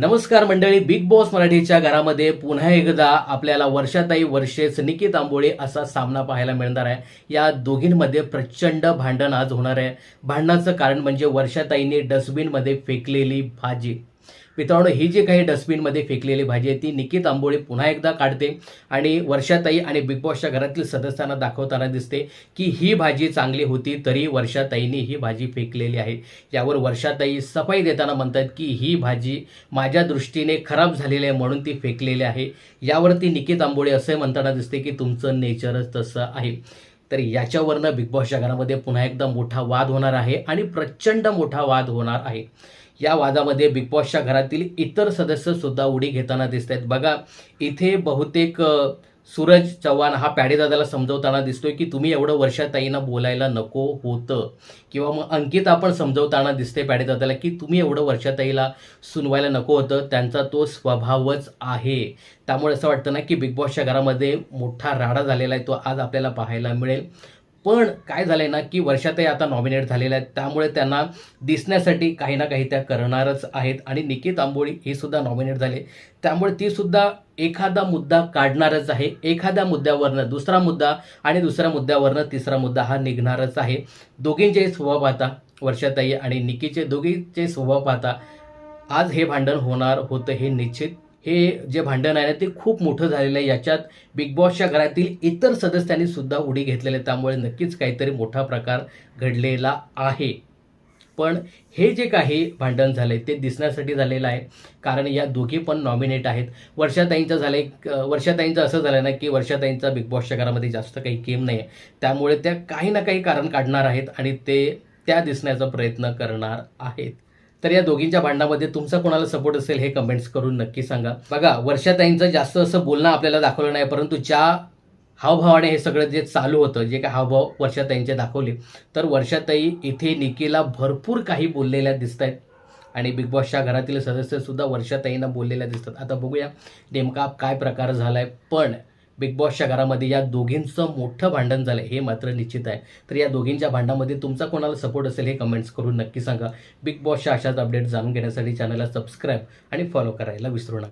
नमस्कार मंडळी big boss मराठीच्या घरामध्ये पुन्हा एकदा आपल्याला वर्षाताई वर्षेच निकित तांबोळे असा सामना पाहायला मिळणार आहे. या दोघींमध्ये प्रचंड भांडण आज होणार आहे. भांडणाचं कारण म्हणजे वर्षाताईने डस्टबिनमध्ये फेकलेली भाजी. मित्रांनो ही जी काही डस्टबिनमध्ये फेकलेली भाजी आहे ती निकित आंबोळी पुन्हा एकदा काढते आणि वर्षाताई आणि बिग बॉसच्या घरातील सदस्यांना दाखवताना दिसते की ही भाजी चांगली होती तरी वर्षाताईंनी ही भाजी फेकलेली आहे. यावर वर्षाताई सफाई देताना म्हणतात की ही भाजी माझ्या दृष्टीने खराब झालेली आहे म्हणून ती फेकलेली आहे. यावरती निकित आंबोळे असे म्हणताना दिसते की तुमचं नेचरच तसं आहे. तर याच्यावरनं बिग बॉसच्या घरामध्ये पुन्हा एकदा मोठा वाद होणार आहे आणि प्रचंड मोठा वाद होणार आहे. या वादामध्ये बिग बॉसच्या घरातील इतर सदस्य सुद्धा उडी घेताना दिसत आहेत बघा इथे बहुतेक सूरज चव्हाण हा पॅडेदादाला समजवताना दिसतोय की तुम्ही एवढं वर्षाताईंना बोलायला नको होतं. किंवा मग अंकित आपण समजवताना दिसते पॅडेदादाला की तुम्ही एवढं वर्षाताईला सुनवायला नको होतं. त्यांचा तो स्वभावच आहे. त्यामुळे असं वाटतं ना की बिग बॉसच्या घरामध्ये मोठा राडा झालेला आहे. तो आज आपल्याला पाहायला मिळेल. पण काय झालं आहे ना की वर्षातही आता नॉमिनेट झालेल्या आहेत. त्यामुळे त्यांना दिसण्यासाठी काही ना काही त्या करणारच आहेत. आणि निकित तांबोळी ही सुद्धा नॉमिनेट झाले. त्यामुळे ती सुद्धा एखादा मुद्दा काढणारच आहे. एखाद्या मुद्द्यावरनं दुसरा मुद्दा आणि दुसऱ्या मुद्द्यावरनं तिसरा मुद्दा हा निघणारच आहे. दोघींचे स्वभाव पाहता वर्षाताई आणि निकीचे दोघींचे स्वभाव पाहता आज हे भांडण होणार होतं हे निश्चित हे जे भांडण आहे ना ते खूप मोठं झालेलं आहे. याच्यात बिग बॉसच्या घरातील इतर सदस्यांनी सुद्धा उडी घेतलेली आहे. त्यामुळे नक्कीच काहीतरी मोठा प्रकार घडलेला आहे. पण हे जे काही भांडण झाले ते दिसण्यासाठी झालेलं आहे. कारण या दोघी पण नॉमिनेट आहेत. वर्षाताईंचं झालं एक वर्षाताईंचं असं झालं ना की वर्षाताईंचा बिग बॉसच्या घरामध्ये जास्त काही गेम नाही आहे त्यामुळे त्या काही ना काही कारण काढणार आहेत आणि ते त्या दिसण्याचा प्रयत्न करणार आहेत. तर या दोघींच्या भांडणामध्ये तुमचा कोणाला सपोर्ट असेल हे कमेंट्स करून नक्की सांगा. बघा वर्षाताईंचं जास्त असं बोलणं आपल्याला दाखवलं नाही परंतु ज्या हावभावाने हे सगळं जे चालू होतं जे काय हावभाव वर्षाताईंचे दाखवले तर वर्षाताई इथे निकीला भरपूर काही बोललेल्या दिसत आहेत आणि बिग बॉसच्या घरातील सदस्यसुद्धा वर्षाताईंना बोललेल्या दिसतात. आता बघूया नेमका काय प्रकार झाला आहे पण बिग बॉसच्या घरामध्ये या दोघींचं मोठं भांडण झालं हे मात्र निश्चित आहे. तर या दोघींच्या भांडणामध्ये तुमचा कोणाला सपोर्ट असेल हे कमेंट्स करून नक्की सांगा. बिग बॉसच्या अशाच अपडेट जाणून घेण्यासाठी चॅनलला सबस्क्राईब आणि फॉलो करायला विसरू नका.